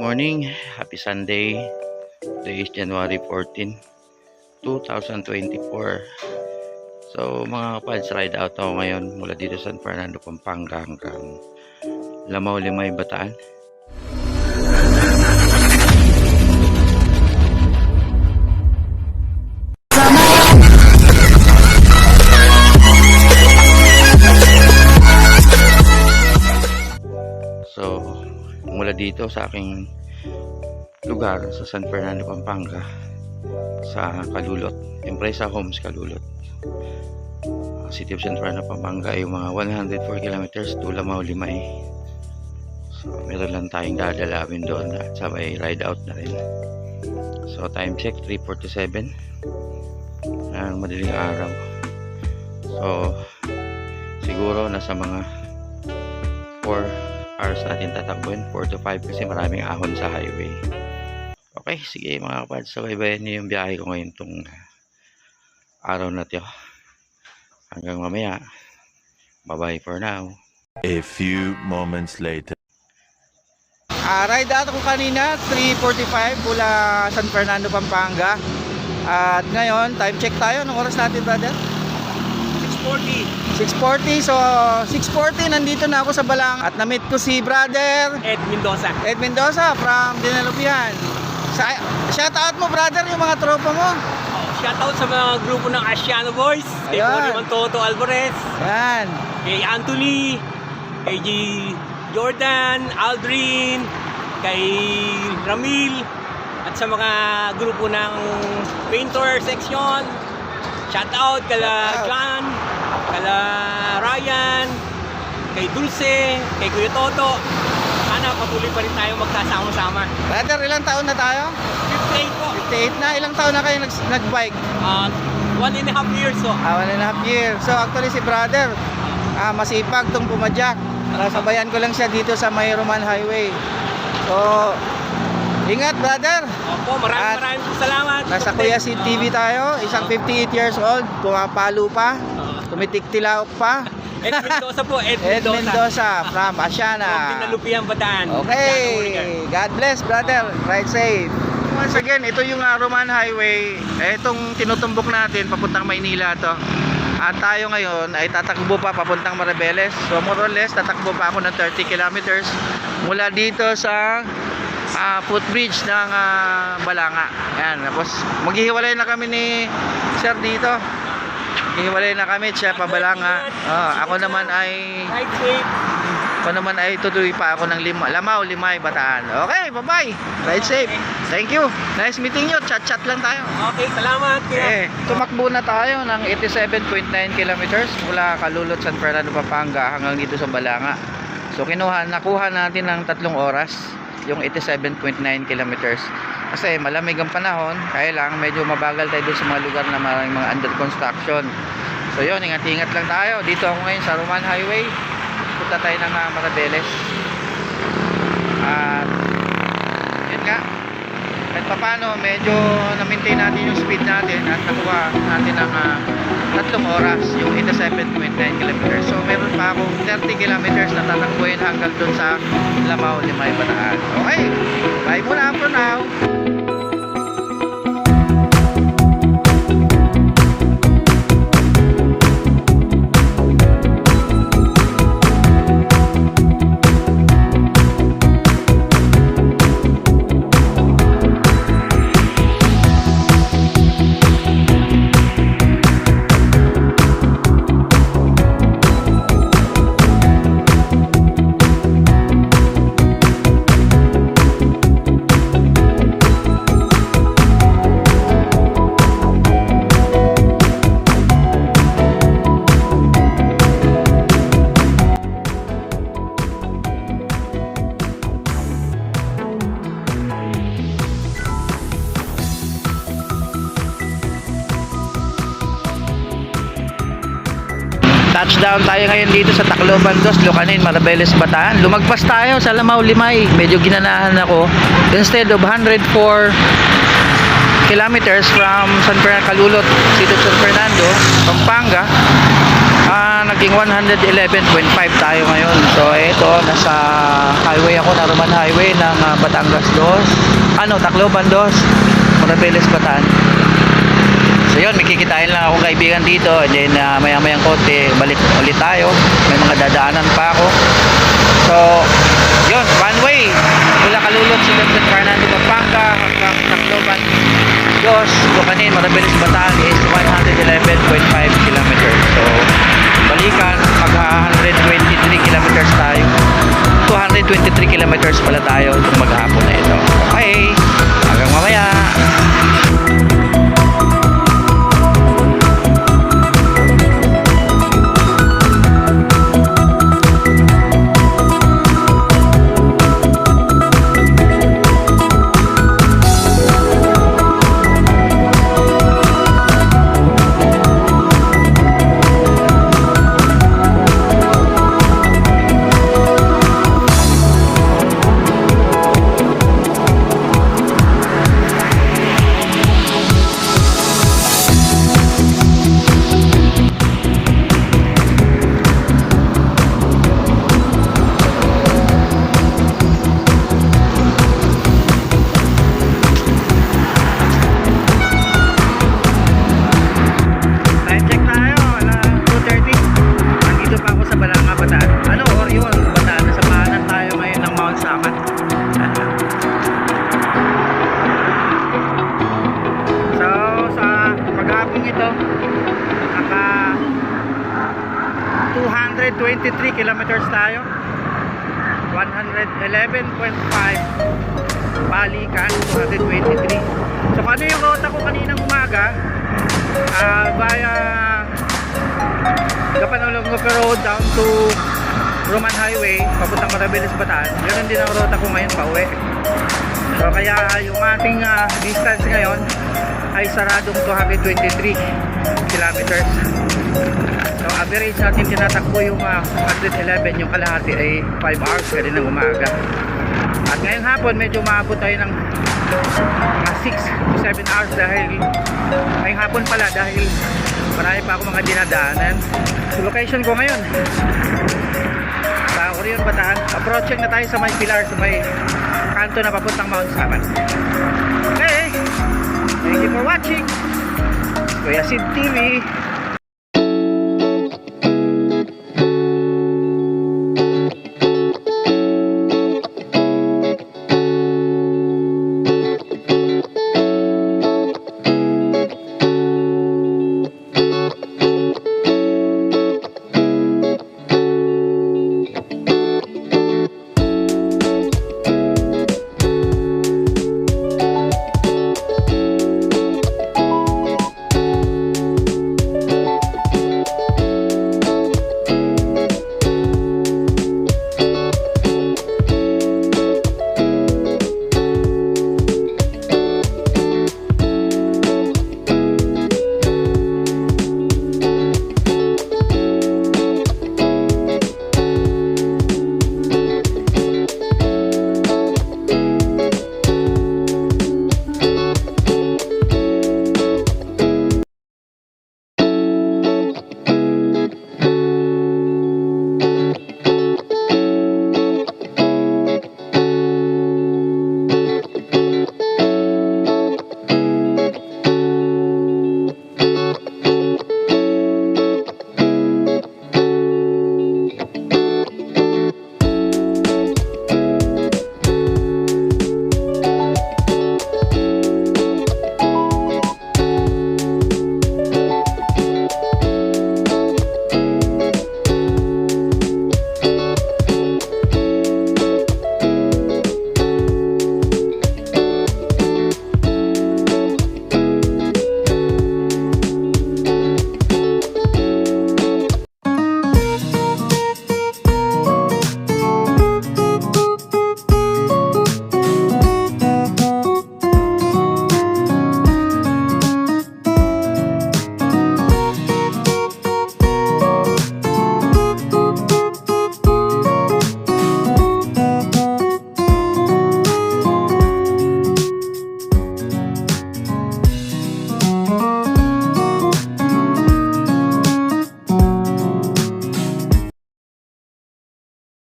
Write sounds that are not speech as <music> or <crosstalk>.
morning. Happy Sunday. Today is January 14, 2024. So mga kapads, ride out ako ngayon mula dito sa San Fernando, Pampanga hanggang Lamaw, Limay, Bataan. Dito sa aking lugar sa San Fernando, Pampanga sa Kalulot, Empresa Homes Kalulot. Ang City of San Fernando, Pampanga ay mga 104 kilometers to Lamao, Limay. So, meron lang tayong dadalawin doon at sabay ride out na rin. So, time check 3.47 ang madaling araw. So, siguro nasa mga 4 hours natin tatakbuhin 4 to 5 kasi maraming ahon sa highway okay sige mga kapad so baybayan niyo yung biyahe ko ngayon tong araw na to hanggang mamaya bye bye for now A few moments later. Ah, ride out ko kanina 3.45 mula San Fernando, Pampanga. At ngayon, time check tayo. Anong oras natin, brother? 640 6.40. So, 6.40 nandito na ako sa Balang at na-meet ko si brother Ed Mendoza. Ed Mendoza from Dinalupian. Sa, shout out mo, brother, yung mga tropa mo. Oh, shoutout sa mga grupo ng Asiano Boys. Kay. Cory Mantoto Alvarez. Yan. Kay Anthony. Kay G. Jordan. Aldrin. Kay Ramil. At sa mga grupo ng Painter Section. Shoutout kala Shoutout. John. Kala Ryan. Kay Dulce. Kay Kuya Toto. Sana patuloy pa rin tayo magkasama-sama. Brother, ilang taon na tayo? 58 po. 58 na. Ilang taon na kayo nag, nag-bike? Uh, one and a half years so. Ah, one and a half year. So, actually, si brother, ah, masipag tong pumadyak. Nasabayan ko lang siya dito sa May Roman Highway. So, ingat brother. Opo, maraming At maraming salamat. Nasa Kuya Sid TV tayo, isang 58 years old, pumapalo pa, tumitiktilaok pa. Ed Mendoza po, Ed, <laughs> Ed Mendoza. Mendoza from From Asiana. Pinalupiang Bataan. Asiano Urigan. Okay, God bless brother, ride safe. Once again, ito yung ah, Roman Highway. Eh, Itong tinutumbok natin papuntang Maynila to. At tayo ngayon ay tatakbo pa papuntang Maribeles. So more or less tatakbo pa ako ng 30 kilometers mula dito sa ah, footbridge ng ah, Balanga. Yan, tapos maghihiwalay na kami ni Sir dito. Maghihiwalay na kami, siya pa Balanga. Oh, ako naman ay ako naman ay tutuloy pa ako ng lima, Lamaw, Limay, Bataan. Okay, bye-bye. Ride safe. Thank you. Nice meeting you. Chat-chat lang tayo. Okay, salamat. Eh, tumakbo na tayo ng 87.9 kilometers mula Kalulot, San Fernando, Pampanga hanggang dito sa Balanga. So kinuha, nakuha natin ng tatlong oras yung 87.9 kilometers. Kasi malamig ang panahon, kaya lang medyo mabagal tayo dun sa mga lugar na maraming mga under construction. So yun, ingat-ingat lang tayo. Dito ako ngayon sa Roman Highway. Punta tayo ng uh, Marabeles. At yun nga, kahit papano medyo na-maintain natin yung speed natin at nakuha natin ng ah, tatlong oras yung 87.9 kilometers so meron pa akong 30 kilometers na tatakbuhin hanggang dun sa Lamao, Limay, Bataan okay, bye muna for now Touchdown tayo ngayon dito sa Tacloban Dos, Lucanin, Marabeles, Bataan. Lumagpas tayo sa Lamao, Limay. Medyo ginanahan ako. Instead of 104 kilometers from San Fernando, Calulot, City San Fernando, Pampanga, Ah, naging 111.5 tayo ngayon. So, ito, nasa highway ako, Naruman Highway ng ah, Batangas 2. Ano, Tacloban 2. Morabeles, Bataan. Yun, may kikitain lang akong kaibigan dito. And then, ah, maya-mayang konti, balik ulit tayo. May mga dadaanan pa ako. So, yun, one way. Mula Kalulot, Silipet, Fernando, Pampanga, hanggang Tacloban. Dos, Bukanin, Marabelis, Bataan is 111.5 kilometers. So, balikan, mag 123 kilometers tayo. 223 kilometers pala tayo itong maghapon na ito. Okay, hanggang mamaya. 223 kilometers tayo. 111.5 Balikan, 223 So, ano yung rota ko kaninang umaga? Ah via Gapanolongo Road down to Roman Highway papuntang Marabeles Bataan. Ganun din ang rota ko ngayon pa uwi. So kaya yung ating ah, distance ngayon ay saradong 223 kilometers so average natin tinatakbo yung ah, 111 yung kalahati ay 5 hours ng umaga. At ngayong hapon medyo maabot tayo ng mga 6 to 7 hours dahil ngayong hapon pala dahil marami pa ako mga dinadaanan. So location ko ngayon sa Orion Bataan approaching na tayo sa may pilar sa may kanto na papuntang Mount Samat okay. Thank you for watching. Kuya Sid TV